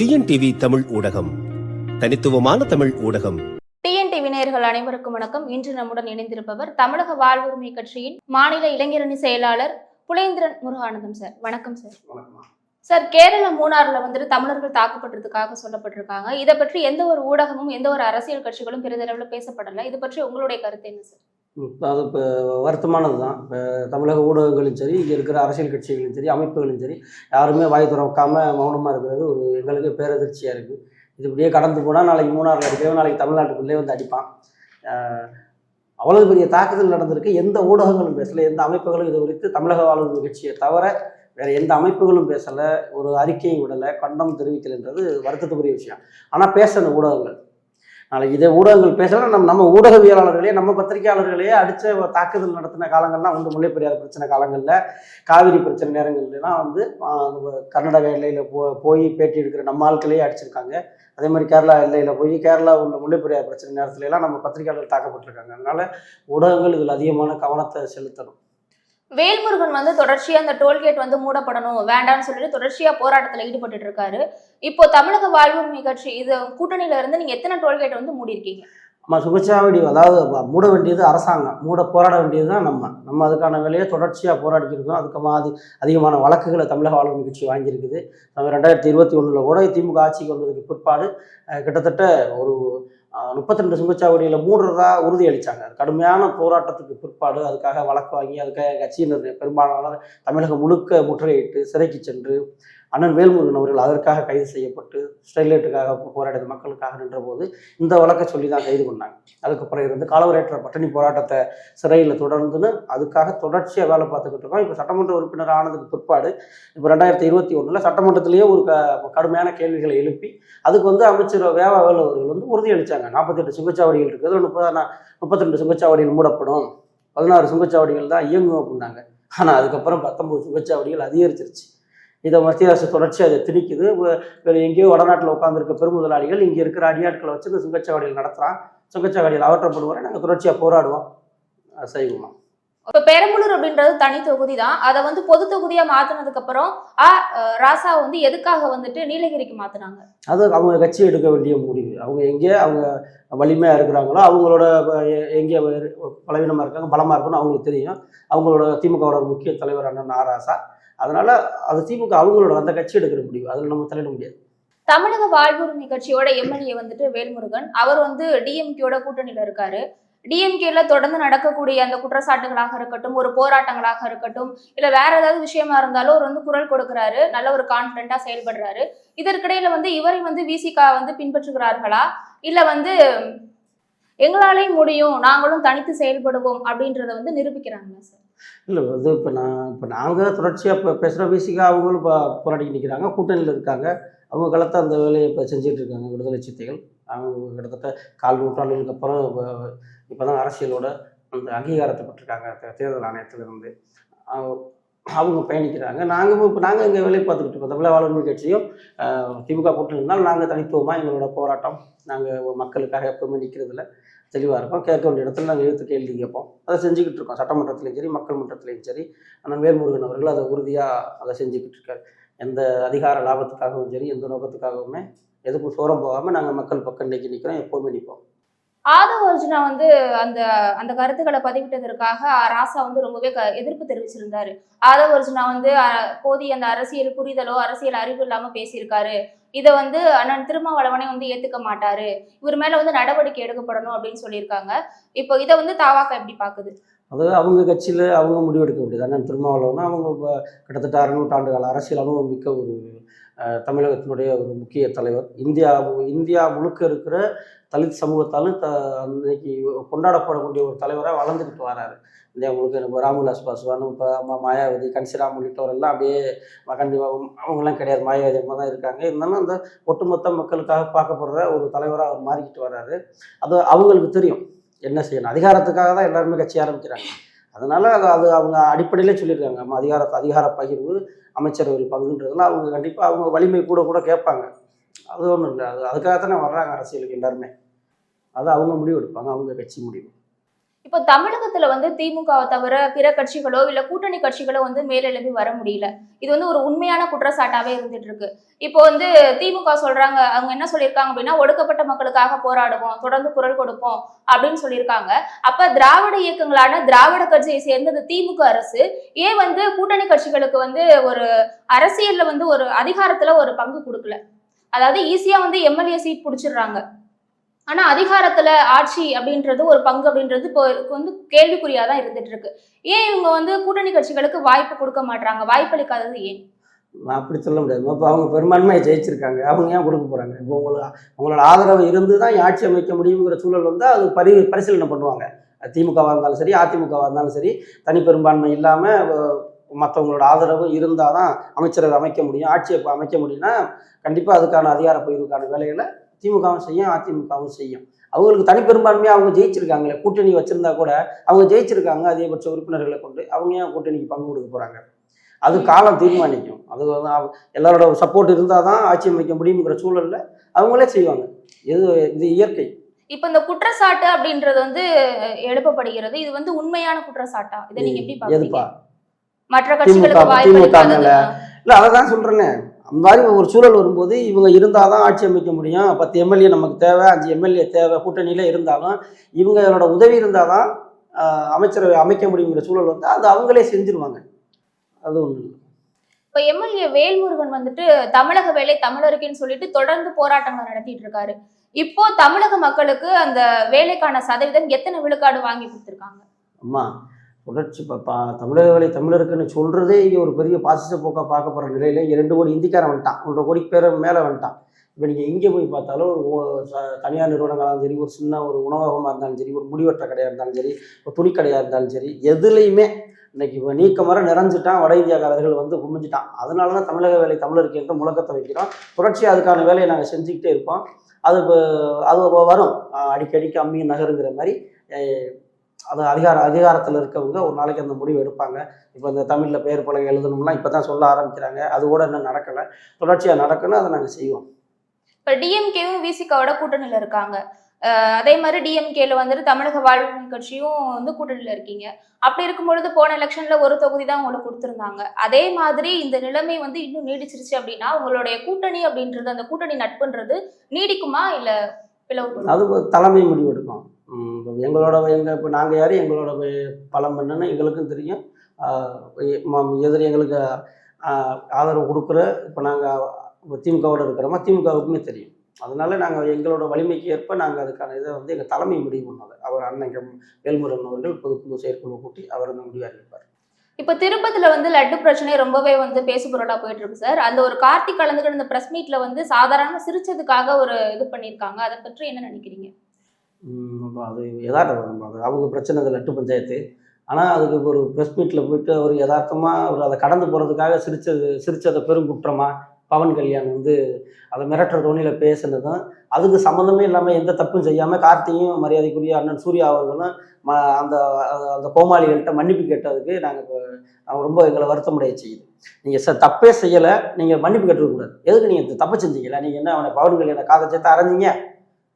TNTV Tamil ஊடகம். தனித்துவமான தமிழ் ஊடகம். டிஎன்டிவி நேயர்கள் அனைவருக்கும் வணக்கம். இன்று நம்முடன் இணைந்திருப்பவர் தமிழக வாழ்வுரிமை கட்சியின் மாநில இளைஞரணி செயலாளர் புலேந்திரன் முருகானந்தம் சார். வணக்கம் சார். சார் கேரள மூணாறுல வந்துட்டு தமிழர்கள் தாக்கப்பட்டதுக்காக சொல்லப்பட்டிருக்காங்க. இதை பற்றி எந்த ஒரு ஊடகமும் எந்த ஒரு அரசியல் கட்சிகளும் பெரிதளவில் பேசப்படல. இது பற்றி உங்களுடைய கருத்து என்ன சார்? அது இப்போ வருத்தமானது தான் இப்போ தமிழக ஊடகங்களும் சரி இங்கே இருக்கிற அரசியல் கட்சிகளும் சரி அமைப்புகளும் சரி யாருமே வாய் திறக்காம மௌனமாக இருக்கிறது ஒரு எங்களுக்கு பேரதிர்ச்சியாக இருக்குது இது இப்படியே கடந்து போனால் நாளைக்கு மூணாறில் அடிக்கிறவன் நாளைக்கு தமிழ்நாட்டுக்குள்ளே வந்து அடிப்பான். அவ்வளவு பெரிய தாக்குதல் நடந்திருக்கு. எந்த ஊடகங்களும் பேசலை எந்த அமைப்புகளும் இது குறித்து தமிழக வாழ்வு கட்சியை தவிர வேறு எந்த அமைப்புகளும் பேசலை. ஒரு அறிக்கையும் விடலை கண்டனம் தெரிவிக்கலைன்றது வருத்தத்துக்குரிய விஷயம். ஆனால் பேசணும் ஊடகங்கள். நாளைக்கு இதே ஊடகங்கள் பேசலாம் நம்ம நம்ம ஊடகவியலாளர்களே நம்ம பத்திரிகையாளர்களே அடித்த தாக்குதல் நடத்தின காலங்கள்லாம் உண்டு முல்லை பெரியார் பிரச்சனை காலங்களில் காவிரி பிரச்சனை நேரங்கள்லாம் வந்து கர்நாடக கர்நாடகா எல்லையில் போ போய் பேட்டி எடுக்கிற நம்ம ஆட்களையே அடிச்சிருக்காங்க. அதே மாதிரி கேரளா எல்லையில் போய் கேரளா உள்ள முல்லை பெரியார் பிரச்சனை நேரத்துலலாம் நம்ம பத்திரிகையாளர்கள் தாக்கப்பட்டிருக்காங்க. அதனால ஊடகங்கள் இதில் அதிகமான கவனத்தை செலுத்தணும். வேல்முருகன் வந்து தொடர்ச்சியா அந்த டோல்கேட் வந்து மூடப்படணும் வேண்டாம்னு சொல்லிட்டு தொடர்ச்சியா போராட்டத்துல ஈடுபட்டு இருக்காரு. இப்போ தமிழக வாழ்வுரிமை கட்சி இது கூட்டணியில இருந்து நீங்க எத்தனை டோல்கேட் வந்து மூடி இருக்கீங்க நம்ம சுபிச்சாவடி அதாவது மூட வேண்டியது அரசாங்கம். மூட போராட வேண்டியது தான் நம்ம. நம்ம அதுக்கான வேலையை தொடர்ச்சியாக போராடிக்கிருக்கோம் அதுக்கு மாதிரி அதிகமான வழக்குகளை தமிழக வாழ்வு கட்சி வாங்கியிருக்குது. நம்ம ரெண்டாயிரத்தி இருபத்தி ஒன்றில் கூட திமுக ஆட்சிக்கு வந்ததுக்கு பிற்பாடு கிட்டத்தட்ட ஒரு முப்பத்தி ரெண்டு சுங்கச்சாவடியில் மூடுறதா உறுதி அளித்தாங்க கடுமையான போராட்டத்துக்கு பிற்பாடு அதுக்காக வழக்கு வாங்கி அதுக்காக கட்சியினர் பெரும்பாலான தமிழகம் முழுக்க முற்றுகையிட்டு சிறைக்கு சென்று அண்ணன் வேல்முருகன் அவர்கள் அதற்காக கைது செய்யப்பட்டு ஸ்டெர்லைட்டுக்காக போராடிய மக்களுக்காக நின்றபோது இந்த வழக்கை சொல்லி தான் கைது பண்ணாங்க. அதுக்கப்புறம் இருந்து காலவரையற்ற பட்டினி போராட்டத்தை சிறையில் தொடர்ந்துன்னு அதுக்காக தொடர்ச்சியாக வேலை பார்த்துக்கிட்டு இருக்கோம். இப்போ சட்டமன்ற உறுப்பினர் ஆனதுக்கு பிற்பாடு இப்போ ரெண்டாயிரத்தி இருபத்தி ஒன்றில் சட்டமன்றத்திலேயே ஒரு க கடுமையான கேள்விகளை எழுப்பி அதுக்கு வந்து அமைச்சர் வேவா வேலு அவர்கள் வந்து உறுதியளித்தாங்க நாற்பத்தெட்டு சுங்கச்சாவடிகள் இருக்குது. முப்பது முப்பத்தி ரெண்டு சுங்கச்சாவடிகள் மூடப்படும். பதினாறு சுங்கச்சாவடிகள் தான் இயங்கும் அப்படின்னாங்க. ஆனால் அதுக்கப்புறம் பத்தொம்பது சுங்கச்சாவடிகள் அதிகரிச்சிருச்சு. இதை மத்திய அரசு தொடர்ச்சியாக அதை திணிக்குது. வேறு எங்கேயோ வடநாட்டில் உட்காந்துருக்க பெருமுதலாளிகள் இங்கே இருக்கிற அடியாட்களை வச்சு இந்த சுங்கச்சாவடிகள் நடத்துகிறான் சுங்கச்சாவடியில் அகற்றப்படுவரை நாங்கள் தொடர்ச்சியாக போராடுவோம். செய்வோம் இப்ப பெரம்பலூர் அப்படின்றது தனி தொகுதி தான் அதை வந்து பொது தொகுதியா மாத்தினதுக்கு அப்புறம் ஆ ராசா வந்து எதுக்காக வந்துட்டு நீலகிரிக்கு மாத்துனாங்க? அது அவங்க கட்சி எடுக்க வேண்டிய முடிவு. அவங்க எங்கே அவங்க வலிமையாக இருக்கிறாங்களோ அவங்களோட எங்கே பலவீனமாக இருக்காங்க பலமாக இருக்குன்னு அவங்களுக்கு தெரியும். அவங்களோட திமுகவோட முக்கிய தலைவர் அண்ணன் ஆராசா அதனால அது திமுக அவங்களோட அந்த கட்சி எடுக்கிற முடிவு. அதில் நம்ம தலையிட முடியாது. தமிழக வாழ்வுரிமை கட்சியோட எம்எல்ஏ வந்துட்டு வேல்முருகன். அவர் வந்து டிஎம்கேயோட கூட்டணியில இருக்காரு. டிஎம்கேல தொடர்ந்து நடக்கக்கூடிய அந்த குற்றச்சாட்டுகளாக இருக்கட்டும் ஒரு போராட்டங்களாக இருக்கட்டும் இல்ல வேற ஏதாவது விஷயமா இருந்தாலும் அவர் வந்து குரல் கொடுக்கிறாரு. நல்ல ஒரு கான்பிடண்டா செயல்படுறாரு. இதற்கிடையில வந்து இவரை வந்து விசிகா வந்து பின்பற்றுகிறார்களா? இல்ல வந்து எங்களாலேயும் முடியும் நாங்களும் தனித்து செயல்படுவோம் அப்படின்றத வந்து நிரூபிக்கிறாங்களா சார்? இல்லை இது இப்போ நான் இப்போ நாங்கள் தொடர்ச்சியாக இப்போ பேசுகிற பேசிக்காக அவங்களும் இப்போ போராடி நிற்கிறாங்க கூட்டணியில் இருக்காங்க. அவங்க காலத்தை அந்த வேலையை இப்போ செஞ்சுட்டு இருக்காங்க. விடுதலை சித்தைகள் அவங்க கிட்டத்தட்ட கால் நூற்றாண்டுகளுக்கு அப்புறம் இப்போ இப்போ தான் அரசியலோட அந்த அங்கீகாரத்தை பெற்றிருக்காங்க தேர்தல் ஆணையத்திலிருந்து. அவங்க- அவங்க பயணிக்கிறாங்க. நாங்கள் இப்போ நாங்கள் எங்கள் வேலையை பார்த்துக்கிட்டு இருக்கோம். தமிழக வாழ்வுரிமை கட்சியும் திமுக கூட்டணி இருந்தால் நாங்கள் தனித்துவமாக எங்களோட போராட்டம் நாங்கள் மக்களுக்காக எப்பவுமே நிற்கிறதில்ல தெளிவாக இருக்கும். கேட்க வேண்டிய இடத்துல நாங்கள் எழுத்து கேள்வி கேட்போம். அதை செஞ்சுக்கிட்டு இருக்கோம். சட்டமன்றத்திலையும் சரி மக்கள் மன்றத்திலையும் சரி. ஆனால் வேல்முருகன் அவர்கள் அதை உறுதியாக அதை செஞ்சுக்கிட்டு இருக்காரு. எந்த அதிகார லாபத்துக்காகவும் சரி எந்த நோக்கத்துக்காகவுமே எதுக்கும் சோரம் போகாமல் நாங்கள் மக்கள் பக்கம் இன்னைக்கு நிற்கிறோம் எப்போவுமே நிற்போம் ஆதவ அர்ஜுனா வந்து அந்த அந்த கருத்துக்களை பதிவிட்டதற்காக ராசா வந்து ரொம்பவே க- எதிர்ப்பு தெரிவிச்சிருந்தாரு. ஆதவ அர்ஜுனா வந்து போதிய அந்த அரசியல் புரிதலோ அரசியல் அறிவு இல்லாம பேசியிருக்காரு. இதை வந்து அண்ணன் திருமாவளவனே வந்து ஏத்துக்க மாட்டாரு. இவர் மேல வந்து நடவடிக்கை எடுக்கப்படணும் அப்படின்னு சொல்லியிருக்காங்க. இப்போ இதை வந்து தாவாக்கா எப்படி பாக்குது? அதாவது அவங்க கட்சியில் அவங்க முடிவெடுக்க முடியாது அண்ணன் திருமாவளவன் அவங்க கிட்டத்தட்ட அறுநூற்றாண்டு கால அரசியல் அனுபவம் மிக்க ஒரு தமிழகத்தினுடைய ஒரு முக்கிய தலைவர். இந்தியா இந்தியா முழுக்க இருக்கிற தலித் சமூகத்தாலும் த அன்னைக்கு கொண்டாடப்படக்கூடிய ஒரு தலைவராக வளர்ந்துக்கிட்டு வராரு. இந்தியா முழுக்க இப்போ ராம்விலாஸ் பாஸ்வான் இப்போ மாயாவதி கன்சிராம் உள்ளிட்டவரெல்லாம் அப்படியே கண்டிப்பாக அவங்களாம் கிடையாது. மாயாவதி அம்மா தான் இருக்காங்க. இருந்தாலும் அந்த ஒட்டுமொத்த மக்களுக்காக பார்க்கப்படுற ஒரு தலைவராக அவர் மாறிக்கிட்டு வர்றாரு அது அவங்களுக்கு தெரியும். என்ன செய்யணும்? அதிகாரத்துக்காக தான் எல்லாருமே கட்சி ஆரம்பிக்கிறாங்க. அதனால அது அது அவங்க அடிப்படையிலே சொல்லியிருக்காங்க. நம்ம அதிகார அதிகார பகிர்வு அமைச்சரவையில் பங்குன்றதுலாம் அவங்க கண்டிப்பாக அவங்க வலிமை கூட கூட கேட்பாங்க. அது ஒன்றும் இல்லை. அது அதுக்காக தானே வர்றாங்க அரசியலுக்கு எல்லாருமே. அது அவங்க முடிவு எடுப்பாங்க அவங்க கட்சி முடிவு. இப்போ தமிழகத்துல வந்து திமுகவை தவிர பிற கட்சிகளோ இல்ல கூட்டணி கட்சிகளோ வந்து மேலெழும்பி வர முடியல. இது வந்து ஒரு உண்மையான குற்றச்சாட்டாவே இருந்துட்டு இருக்கு இப்போ வந்து திமுக சொல்றாங்க அவங்க என்ன சொல்லியிருக்காங்க அப்படின்னா ஒடுக்கப்பட்ட மக்களுக்காக போராடுவோம் தொடர்ந்து குரல் கொடுப்போம் அப்படின்னு சொல்லியிருக்காங்க. அப்ப திராவிட இயக்கங்களான திராவிட கட்சியை சேர்ந்த இந்த திமுக அரசு. ஏன் வந்து கூட்டணி கட்சிகளுக்கு வந்து ஒரு அரசியல்ல வந்து ஒரு அதிகாரத்துல ஒரு பங்கு கொடுக்கல? அதாவது ஈஸியா வந்து எம்எல்ஏ சீட் பிடிச்சிடுறாங்க. ஆனா அதிகாரத்துல ஆட்சி அப்படின்றது ஒரு பங்கு அப்படின்றது இப்போ வந்து கேள்விக்குறியா தான் இருந்துட்டு இருக்கு ஏன் இவங்க வந்து கூட்டணி கட்சிகளுக்கு வாய்ப்பு கொடுக்க மாட்டாங்க வாய்ப்பளிக்காதது ஏன்? அப்படி சொல்ல முடியாது. இப்போ அவங்க பெரும்பான்மையை ஜெயிச்சிருக்காங்க. அவங்க ஏன் கொடுக்க போகிறாங்க இப்போ உங்களை அவங்களோட ஆதரவு இருந்து தான் ஆட்சி அமைக்க முடியுங்கிற சூழல் வந்தால் அது பரி பரிசீலனை பண்ணுவாங்க. திமுகவாக இருந்தாலும் சரி அதிமுகவாக இருந்தாலும் சரி தனி பெரும்பான்மை இல்லாமல் மற்றவங்களோட ஆதரவு இருந்தால் தான் அமைச்சரை அமைக்க முடியும். ஆட்சியை அமைக்க முடியும்னா கண்டிப்பாக அதுக்கான அதிகார பகிர்வுக்கான வேலைகளை திமுகவும் செய்யும் அதிமுகவும் செய்யும். அவங்களுக்கு தனி பெரும்பான்மையாக அவங்க ஜெயிச்சிருக்காங்களே கூட்டணி வச்சிருந்தா கூட அவங்க ஜெயிச்சிருக்காங்க அதிகபட்ச உறுப்பினர்களை கொண்டு அவங்க ஏன் கூட்டணிக்கு பங்கு கொடுக்க போகிறாங்க அது காலம் தீர்மானிக்கும். அது எல்லாரோட சப்போர்ட் இருந்தால் தான் ஆட்சி அமைக்க முடியுங்கிற சூழல்ல அவங்களே செய்வாங்க. இது இது இயற்கை. இப்போ இந்த குற்றச்சாட்டு அப்படின்றது வந்து எழுப்பப்படுகிறது. இது வந்து உண்மையான குற்றச்சாட்டா? இதை நீங்க எப்படி எதுப்பா? பாக்குறீங்க? மற்ற கட்சிகளுக்கு மேல. இல்லை அதை தான் சொல்கிறேனே அந்த மாதிரி ஒரு சூழல் வரும்போது இவங்க இருந்தால் தான் ஆட்சி அமைக்க முடியும். பத்து எம்எல்ஏ நமக்கு தேவை அஞ்சு எம்எல்ஏ தேவை கூட்டணியில் இருந்தாலும் இவங்களோட உதவி இருந்தால் தான் அமைச்சரவை அமைக்க முடியுங்கிற சூழல் வந்து அது அவங்களே செஞ்சிருவாங்க. அது ஒன்று இப்ப எம்எல்ஏ வேல்முருகன் வந்துட்டு தமிழக வேலை தமிழருக்குன்னு சொல்லிட்டு தொடர்ந்து போராட்டங்களை நடத்திட்டு இருக்காரு. இப்போ தமிழக மக்களுக்கு அந்த வேலைக்கான சதவீதம் எத்தனை விழுக்காடு வாங்கி கொடுத்திருக்காங்க? அம்மா தொடர்ச்சி பா தமிழக வேலை தமிழருக்குன்னு சொல்கிறதே இங்கே ஒரு பெரிய பாசிச போக்கா பார்க்க போகிற நிலையில இரண்டு ரெண்டு கோடி இந்திக்காரன் வந்துட்டான். ஒன்றரை கோடிக்கு பேர் மேலே வந்துட்டான். இப்போ நீங்கள் எங்கே போய் பார்த்தாலும் ஒரு தனியார் நிறுவனங்களாக சரி ஒரு சின்ன ஒரு உணவகமாக இருந்தாலும் சரி ஒரு முடிவற்ற கடையாக இருந்தாலும் சரி ஒரு துணிக்கடையாக இருந்தாலும் சரி எதுலேயுமே இன்னைக்கு இப்போ நீக்கமர நிறைஞ்சிட்டான். வட இந்தியாக்காரர்கள் வந்து குமிஞ்சிட்டான். அதனால தான் தமிழக வேலை தமிழருக்கு என்று முழக்கத்தை வைக்கிறோம். தொடர்ச்சியாக அதுக்கான வேலையை நாங்கள் செஞ்சுக்கிட்டே இருப்போம். அது அது வரும். அடிக்கடிக்கு அம்மியும் நகருங்கிற மாதிரி அது அதிகார அதிகாரத்தில் இருக்கவங்க ஒரு நாளைக்கு அந்த முடிவு எடுப்பாங்க. இப்போ இந்த தமிழில் பெயர் பலகை எழுதணும்லாம் இப்போ தான் சொல்ல ஆரம்பிக்கிறாங்க. அது கூட இன்னும் நடக்கலை. தொடர்ச்சியாக நடக்கணும் அதை நாங்கள் செய்வோம். இப்ப டிஎம்கேவும் விசிகாவோட கூட்டணியில இருக்காங்க. அதே மாதிரி டிஎம்கேல வந்துட்டு தமிழக வாழ்வுரிமை கட்சியும் வந்து கூட்டணியில இருக்கீங்க. அப்படி இருக்கும் பொழுது போன எலெக்ஷன்ல ஒரு தொகுதி தான் உங்களுக்கு கொடுத்திருந்தாங்க. அதே மாதிரி இந்த நிலைமை வந்து இன்னும் நீடிச்சிருச்சு அப்படின்னா உங்களுடைய கூட்டணி அப்படின்றது அந்த கூட்டணி நட்புன்றது நீடிக்குமா இல்ல பிளவு அது தலைமை முடிவு எடுக்கும். உம் இப்ப எங்களோட எங்கள் இப்போ நாங்கள் யார் எங்களோட பலம் என்னன்னு எங்களுக்கும் தெரியும். ஆஹ் எதிரி எங்களுக்கு ஆதரவு கொடுக்குற இப்போ நாங்கள் திமுகவோட இருக்கிறோமா திமுகவுக்குமே தெரியும். அதனால நாங்கள் எங்களோட வலிமைக்கு ஏற்ப நாங்கள் அதுக்கான இதை வந்து எங்கள் தலைமை முடிவு பண்ணது அவர் அண்ணன் வேல்முருகன் அவர்கள் பொதுக்குழு செயற்குழு கூட்டி அவர் அந்த முடிவு அறிவிப்பார். இப்போ திருப்பதில வந்து லட்டு பிரச்சனை ரொம்பவே வந்து பேசுபொருளா போயிட்டு இருக்கு சார். அந்த ஒரு கார்த்திக் கலந்துக்கிற இந்த பிரஸ் மீட்ல வந்து சாதாரணமாக சிரிச்சதுக்காக ஒரு இது பண்ணியிருக்காங்க அதை பற்றி என்ன நினைக்கிறீங்க? அது யதார்த்தம் நம்ம அது அவங்க பிரச்சனை அது லட்டு பஞ்சாயத்து. ஆனால் அதுக்கு ஒரு ப்ரெஸ் மீட்டில் போயிட்டு அவர் யதார்த்தமாக அவர் அதை கடந்து போகிறதுக்காக சிரித்தது சிரிச்சதை பெரும் குற்றமாக பவன் கல்யாண் வந்து அதை மிரட்டுற தோணியில் பேசினதும் அதுக்கு சம்மந்தமே இல்லாமல் எந்த தப்பும் செய்யாமல் கார்த்தியும் மரியாதைக்குரிய அண்ணன் சூர்யா அவர்களும் ம அந்த அந்த- கோமாளிகள்கிட்ட மன்னிப்பு கேட்டதுக்கு நாங்கள் ரொம்ப எங்களை வருத்தமுடைய செய்யுது. நீங்கள் ச தப்பே செய்யலை நீங்கள் மன்னிப்பு கேட்டுக்கூடாது எதுக்கு நீங்கள் தப்பை தப்பு செஞ்சீங்களா நீங்கள் என்ன அவனை பவன் கல்யாண காதை சேர்த்து அரைஞ்சிங்க?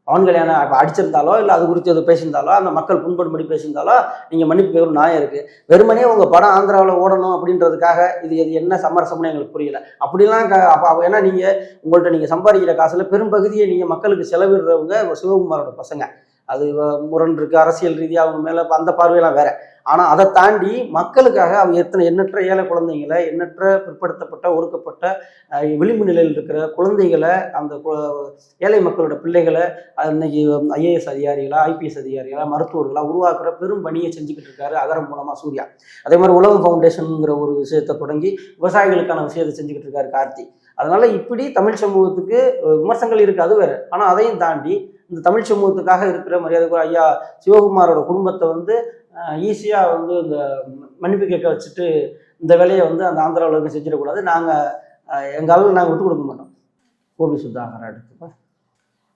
ஆண்கள் கல்யாணம் இப்போ அடிச்சிருந்தாலோ இல்லை அது குறித்து எதுவும் பேசியிருந்தாலோ அந்த மக்கள் புண்படும்படி பேசியிருந்தாலோ நீங்கள் மன்னிப்பு ஒரு நியாயம் இருக்குது வெறுமனே உங்கள் படம் ஆந்திராவில் ஓடணும் அப்படின்றதுக்காக இது இது என்ன சமரசம்னு எங்களுக்கு புரியல. அப்படிலாம் க அப்போ ஏன்னா நீங்கள் உங்கள்கிட்ட நீங்கள் சம்பாதிக்கிற காசில் பெரும்பகுதியை நீங்கள் மக்களுக்கு செலவிடுறவங்க சிவகுமாரோட பசங்க. அது வ- முரண் இருக்கு. அரசியல் ரீதியாக அவங்க மேலே அந்த பார்வையெல்லாம் வேற. ஆனால் அதை தாண்டி மக்களுக்காக அவங்க எத்தனை எண்ணற்ற ஏழை குழந்தைங்களை எண்ணற்ற பிற்படுத்தப்பட்ட ஒடுக்கப்பட்ட விளிம்பு நிலையில் இருக்கிற குழந்தைகளை அந்த கு- ஏழை மக்களோட பிள்ளைகளை இன்னைக்கு ஐஏஎஸ் அதிகாரிகளா ஐபிஎஸ் அதிகாரிகளா மருத்துவர்களா உருவாக்குற பெரும் பணியை செஞ்சுக்கிட்டு இருக்காரு அகரம் மூலமாக சூர்யா. அதே மாதிரி உலகம் ஃபவுண்டேஷனுங்கிற ஒரு விஷயத்தை தொடங்கி விவசாயிகளுக்கான விஷயத்தை செஞ்சுக்கிட்டு இருக்காரு கார்த்தி. அதனால இப்படி தமிழ் சமூகத்துக்கு விமர்சனங்கள் இருக்காது அது வேற. ஆனால் அதையும் தாண்டி இந்த தமிழ் சமூகத்துக்காக இருக்கிற மரியாதைக்குரிய ஐயா சிவகுமாரோட குடும்பத்தை வந்து ஈஸியாக வந்து இந்த மன்னிப்பு கேட்க வச்சுட்டு இந்த வேலையை வந்து அந்த ஆந்திராவில் செஞ்சிடக்கூடாது. நாங்கள் எங்கள் அளவுக்கு நாங்கள் விட்டு கொடுக்க மாட்டோம். கோபி சுதாகர் அடுத்து.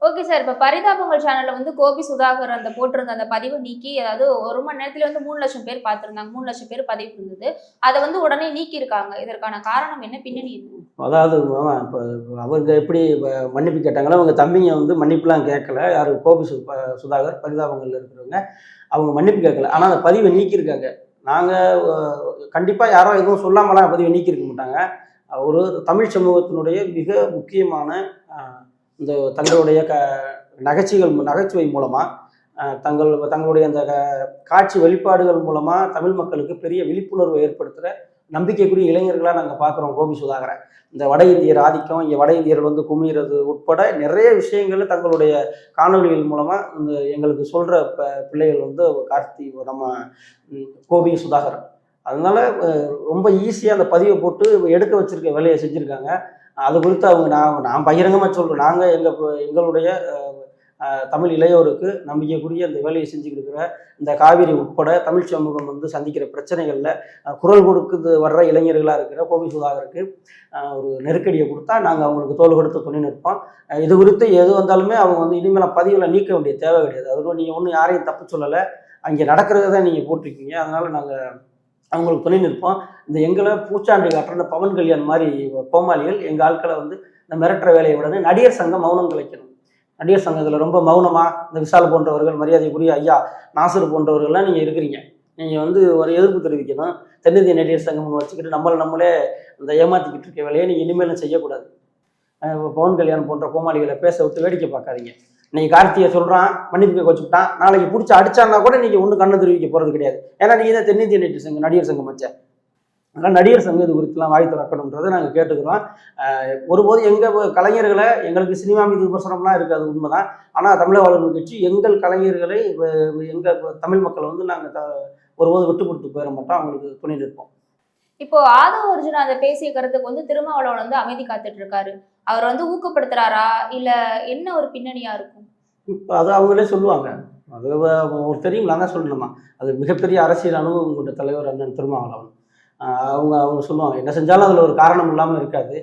ஓகே சார் இப்போ பரிதாபங்கள் சேனலில் வந்து கோபி சுதாகர் அந்த போட்டிருந்த அந்த பதிவை நீக்கி அதாவது ஒரு மணி நேரத்தில் வந்து மூணு லட்சம் பேர் பார்த்துருந்தாங்க. மூணு லட்சம் பேர் பதிவு இருந்தது. அதை வந்து உடனே நீக்கி இருக்காங்க இதற்கான காரணம் என்ன? பின்னணி அதாவது ஆமாம் இப்போ அவங்க எப்படி மன்னிப்பு கேட்டாங்களோ அவங்க தம்பிங்க வந்து மன்னிப்புலாம் கேட்கல. யார்? கோபி சு சுதாகர் பரிதாபங்களில் இருக்கிறவங்க. அவங்க மன்னிப்பு கேட்கல. ஆனால் அந்த பதிவை நீக்கியிருக்காங்க. நாங்கள் கண்டிப்பாக யாரோ எதுவும் சொல்லாமலாம் பதிவை நீக்கியிருக்க மாட்டாங்க. ஒரு தமிழ் சமூகத்தினுடைய மிக முக்கியமான இந்த தங்களுடைய க நகைச்சுகள் நகைச்சுவை மூலமாக தங்கள் தங்களுடைய அந்த க- காட்சி வெளிப்பாடுகள் மூலமாக தமிழ் மக்களுக்கு பெரிய விழிப்புணர்வை ஏற்படுத்துகிற நம்பிக்கைக்குரிய இளைஞர்களாக நாங்கள் பார்க்குறோம் கோபி சுதாகரை இந்த வட இந்தியர் ஆதிக்கம் இங்கே வட இந்தியர்கள் வந்து குமிறது உட்பட நிறைய விஷயங்கள் தங்களுடைய காணொளிகள் மூலமாக இந்த எங்களுக்கு சொல்கிற ப பிள்ளைகள் வந்து கார்த்தி நம்ம கோபி சுதாகர் அதனால் ரொம்ப ஈஸியாக அந்த பதிவை போட்டு எடுக்க வச்சுருக்க வேலையை செஞ்சுருக்காங்க. அது குறித்து அவங்க நான் நான் பகிரங்கமாக சொல்கிறோம் நாங்கள் எங்கள் எங்களுடைய தமிழ் இளையோருக்கு நம்பிக்கைக்குரிய அந்த வேலையை செஞ்சுக்கிட்டு இருக்கிற இந்த காவிரி உட்பட தமிழ் சமூகம் வந்து சந்திக்கிற பிரச்சனைகளில் குரல் கொடுக்குது வர்ற இளைஞர்களாக இருக்கிற கோபி சுதாகருக்கு ஒரு நெருக்கடியை கொடுத்தா நாங்கள் அவங்களுக்கு தோல் கொடுத்து துணை நிற்போம். இது குறித்து எது வந்தாலுமே அவங்க வந்து இனிமேல் பதிவில் நீக்க வேண்டிய தேவை கிடையாது. அதுவும் நீங்கள் ஒன்றும் யாரையும் தப்பு சொல்லலை. அங்கே நடக்கிறத தான் நீங்கள் போட்டிருக்கீங்க. அதனால் நாங்கள் அவங்களுக்கு துணை நிற்போம் இந்த எங்களை பூச்சாண்டி காட்டுற பவன் கல்யாண் மாதிரி கோமாளிகள் எங்கள் ஆட்களை வந்து இந்த மிரட்டுற வேலையை விட நடிகர் சங்கம் மௌனம் கலைக்கணும். நடிகர் சங்கத்தில் ரொம்ப மௌனமாக இந்த விஷால் போன்றவர்கள் மரியாதைக்குரிய ஐயா நாசர் போன்றவர்கள்லாம் நீங்கள் இருக்கிறீங்க. நீங்கள் வந்து ஒரு எதிர்ப்பு தெரிவிக்கணும். தென்னிந்திய நடிகர் சங்கம் வச்சுக்கிட்டு நம்மளை நம்மளே இந்த ஏமாற்றிக்கிட்டு இருக்க வேலையை நீங்கள் இனிமேலும் செய்யக்கூடாது. பவன் கல்யாண் போன்ற கோமாளிகளை பேச விட்டு வேடிக்கை பார்க்காதீங்க. இன்னைக்கு கார்த்தியை சொல்கிறான் மன்னிப்பு கேட்க வச்சுட்டான் நாளைக்கு பிடிச்சி அடிச்சான்னா கூட நீங்கள் ஒன்றும் கண்ணு தெரிவிக்க போகிறது கிடையாது. ஏன்னா நீங்கள் தான் தென்னிந்திய நடிகர் சங்கம் நடிகர் சங்கம் வச்ச. அதனால் நடிகர் சங்கம் இது குறித்துலாம் வாய் திறக்கணுன்றதை நாங்கள் கேட்டுக்கிறோம். ஒருபோது எங்கள் கலைஞர்களை எங்களுக்கு சினிமா மீது விமர்சனம்லாம் இருக்குது அது உண்மைதான். ஆனால் தமிழக வளர்வு கட்சி எங்கள் கலைஞர்களை எங்கள் தமிழ் மக்களை வந்து நாங்கள் த ஒருபோது விட்டு கொடுத்து போயிட மாட்டோம். அவங்களுக்கு துணை நிற்போம். இப்போ ஆதவ அர்ஜுன் அதை பேசிய கருத்துக்கு வந்து திருமாவளவன் வந்து அமைதி காத்துட்டு இருக்காரு அவர் வந்து ஊக்கப்படுத்துறாரா? இல்ல என்ன ஒரு பின்னணியா இருக்கும்? இப்போ அது அவங்களே சொல்லுவாங்க. அது ஒரு தெரியும் தான் சொல்லணுமா? அது மிகப்பெரிய அரசியல் அனுபவம் கொண்ட தலைவர் அண்ணன் திருமாவளவன். அவங்க அவங்க சொல்லுவாங்க என்ன செஞ்சாலும் அதில் ஒரு காரணம் இல்லாமல் இருக்காது.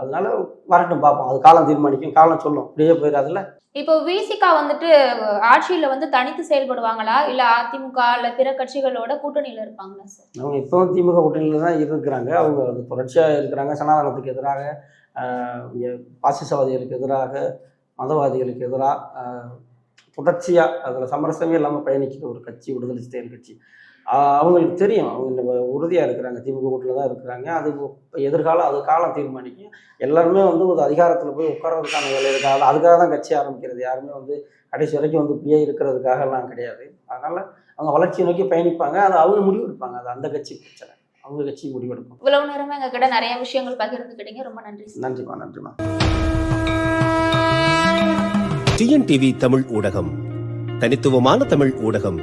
அதனால வரட்டும் பார்ப்போம் அது காலம் தீர்மானிக்கும். காலம் சொல்லும். இப்படியே போயிடாதுல்ல? இப்போ விசிகா வந்துட்டு ஆட்சியில வந்து தனித்து செயல்படுவாங்களா? இல்ல அதிமுக இல்ல பிற கட்சிகளோட கூட்டணியில இருப்பாங்களா சார் அவங்க இப்போவும் திமுக கூட்டணியில் தான் இருக்கிறாங்க. அவங்க அது தொடர்ச்சியாக இருக்கிறாங்க. சனாதனத்துக்கு எதிராக பாசிசவாதிகளுக்கு எதிராக மதவாதிகளுக்கு எதிராக தொடர்ச்சியாக அதில் சமரசமே இல்லாமல் பயணிக்கிற ஒரு கட்சி விடுதலை சிறுத்தைகள் கட்சி. அவங்களுக்கு தெரியும். அவங்க உறுதியாக இருக்கிறாங்க. திமுக கூட்டில் தான் இருக்கிறாங்க. அது இப்ப எதிர்காலம் அது காலம் தீர்மானிக்கும் எல்லாருமே வந்து ஒரு அதிகாரத்தில் போய் உட்கார்றதுக்கான வேலை இருக்காது. அதுக்காக தான் கட்சி ஆரம்பிக்கிறது. யாருமே வந்து கடைசி வரைக்கும் வந்து இப்படியே இருக்கிறதுக்காகலாம் கிடையாது. அதனால் அவங்க வளர்ச்சியை நோக்கி பயணிப்பாங்க. அதை அவங்க முடிவெடுப்பாங்க அது அந்த கட்சி பிரச்சனை. அவங்க கட்சி முடிவெடுக்கும் இவ்வளவு நேரமா எங்க கிட்ட நிறைய விஷயங்கள் பகிர்ந்துக்கிட்டீங்க. ரொம்ப நன்றி நன்றிமா நன்றிமா டிஎன்டிவி தமிழ் ஊடகம். தனித்துவமான தமிழ் ஊடகம்.